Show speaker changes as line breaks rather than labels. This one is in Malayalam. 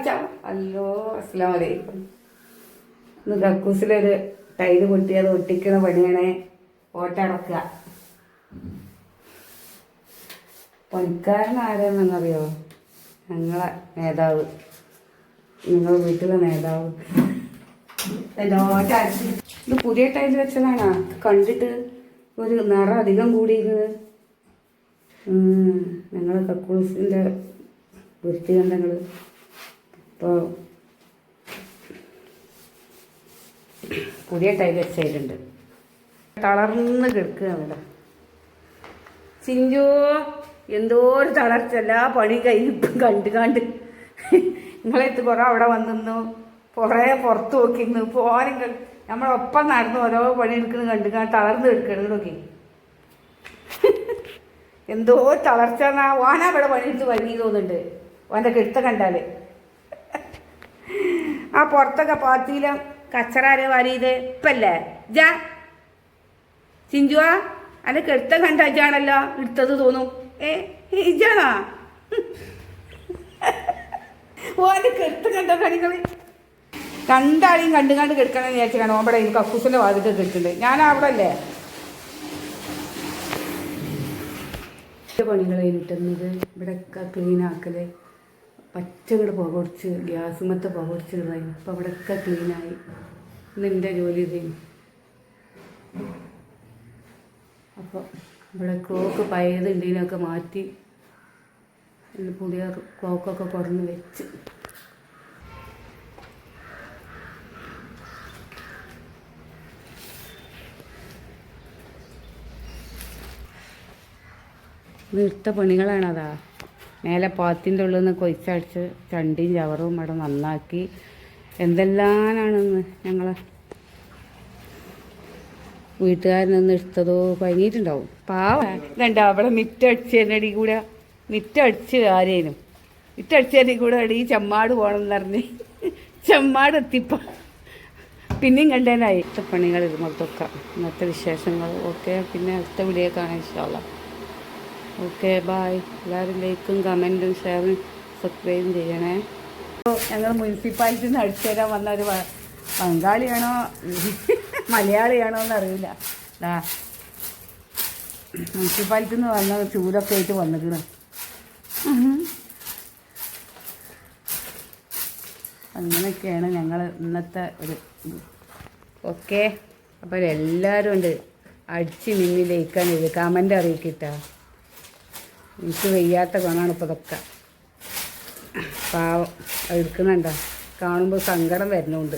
കാണിച്ചാ അല്ലോ അസ്സലാമു അലൈക്കും. ഇന്ന് കക്കൂസിലൊരു ടൈൽ പൊട്ടി അത് ഒട്ടിക്കണ പണിയാണേ. ഓട്ടടക്കുക പണിക്കാരൻ ആരാണെന്നറിയോ? ഞങ്ങളെ നേതാവ്. നിങ്ങളെ വീട്ടിലെ നേതാവ്. ഇത് പുതിയ ടൈൽ വെച്ചതാണാ? കണ്ടിട്ട് ഒരു നിറ അധികം കൂടിയിരുന്നത് ഞങ്ങളെ കക്കൂസിന്റെ വൃത്തി കണ്ട പുതിയ ടൈൽ വെച്ചിട്ടുണ്ട് തളർന്ന് കിടക്കുകയാണ് സിഞ്ചു എന്തോ ഒരു തളർച്ച. എല്ലാ പണി കഴിഞ്ഞിപ്പം കണ്ട് കണ്ട് നിങ്ങളെടുത്ത് കുറേ അവിടെ വന്നിരുന്നു. കുറേ പുറത്ത് നോക്കിയിരുന്നു. പോരും നമ്മളൊപ്പം നടന്നു ഓരോ പണി എടുക്കുന്നത് കണ്ട് കണ്ട് തളർന്ന് എടുക്കണം നോക്കി. എന്തോ തളർച്ച എന്നാ ഓനാ ഇവിടെ പണിയെടുത്ത് വരുന്നു തോന്നുന്നുണ്ട്. ഓന്റെ കിടുത്ത കണ്ടാൽ. ആ പുറത്തൊക്കെ പാത്തിയിലും കച്ചറാരെ വാരിയത് ഇപ്പല്ലേ? ജാ. ചിഞ്ചുവാ അല്ല കെടുത്ത കണ്ട അജാണല്ലോ എടുത്തത് തോന്നും. ഏ ഇജാണോ ഓന്റെ കെടുത്ത കണ്ട കണികൾ കണ്ടാളിയും കണ്ടു കണ്ട് കെടുക്കണമെന്ന് വിചാരിച്ചാണ് ഓമ്പടെ ഈ കക്കൂസിന്റെ വാതിലൊക്കെ കെടുക്കുന്നുണ്ട് ഞാൻ അവിടെ അല്ലേ പണികളെ ഇട്ടുന്നത് ഇവിടെയൊക്കെ ക്ലീൻ ആക്കൽ. പച്ചങ്ങട് പുകടിച്ച് ഗ്യാസുമത്തെ പുകടിച്ച് ഇതായി അപ്പം ഇവിടെയൊക്കെ ക്ലീനായി നിന്റെ ജോലി ചെയ്യും അപ്പോൾ ഇവിടെ ക്ലോക്ക് പഴയതുണ്ടെങ്കിലൊക്കെ മാറ്റി പുതിയ ക്ലോക്കൊക്കെ കുറഞ്ഞ് വെച്ച്. ഇട്ട പണികളാണതാ. മേലെ പാത്തിന്റെ ഉള്ളിൽ നിന്ന് കൊയ്ച്ചടിച്ച് ചണ്ടിയും ചവറും അവിടെ നന്നാക്കി. എന്തെല്ലാമാണെന്ന് ഞങ്ങളെ വീട്ടുകാരനൊന്ന് എടുത്തതോ? കഴിഞ്ഞിട്ടുണ്ടാവും പാവ. ഇതണ്ട അവിടെ മിറ്റടിച്ചതിനടി കൂടെ മിറ്റടിച്ച് ആരേനും. മിറ്റടിച്ചതിന്റെ കൂടെ അടി ചെമ്മാട് പോകണമെന്ന് പറഞ്ഞ് ചെമ്മാട് എത്തിപ്പ. പിന്നെയും കണ്ടേനായി. പണികൾ മൊത്തം ഇന്നത്തെ വിശേഷങ്ങൾ ഓക്കെ പിന്നെ അടുത്ത വീഡിയോ കാണാൻ ഇഷ്ടമുള്ള ഓക്കെ ബായ് എല്ലാവരും ലൈക്കും കമന്റും ഷെയറും സബ്സ്ക്രൈബും ചെയ്യണേ. ഞങ്ങൾ മുനിസിപ്പാലിറ്റി നിന്ന് അടിച്ചു തരാൻ വന്ന ഒരു ബംഗാളിയാണോ മലയാളിയാണോ എന്നറിയില്ല. ദാ മുനിസിപ്പാലിറ്റിയിൽ നിന്ന് വന്ന ചൂലൊക്കെ ആയിട്ട് വന്നിക്കണ്. അങ്ങനെയൊക്കെയാണ് ഞങ്ങൾ ഇന്നത്തെ ഒരു ഓക്കെ അപ്പോൾ എല്ലാവരും ഉണ്ട്. അടിച്ച് മിന്നിലേക്കാൻ ഇത്. കമന്റ് അറിയിക്കിട്ടാ എനിക്ക് വയ്യാത്ത ഗുണമാണ് ഇപ്പോൾ ഇതൊക്കെ പാവം. അത് എടുക്കുന്നുണ്ടോ കാണുമ്പോൾ സങ്കടം വരുന്നുണ്ട്.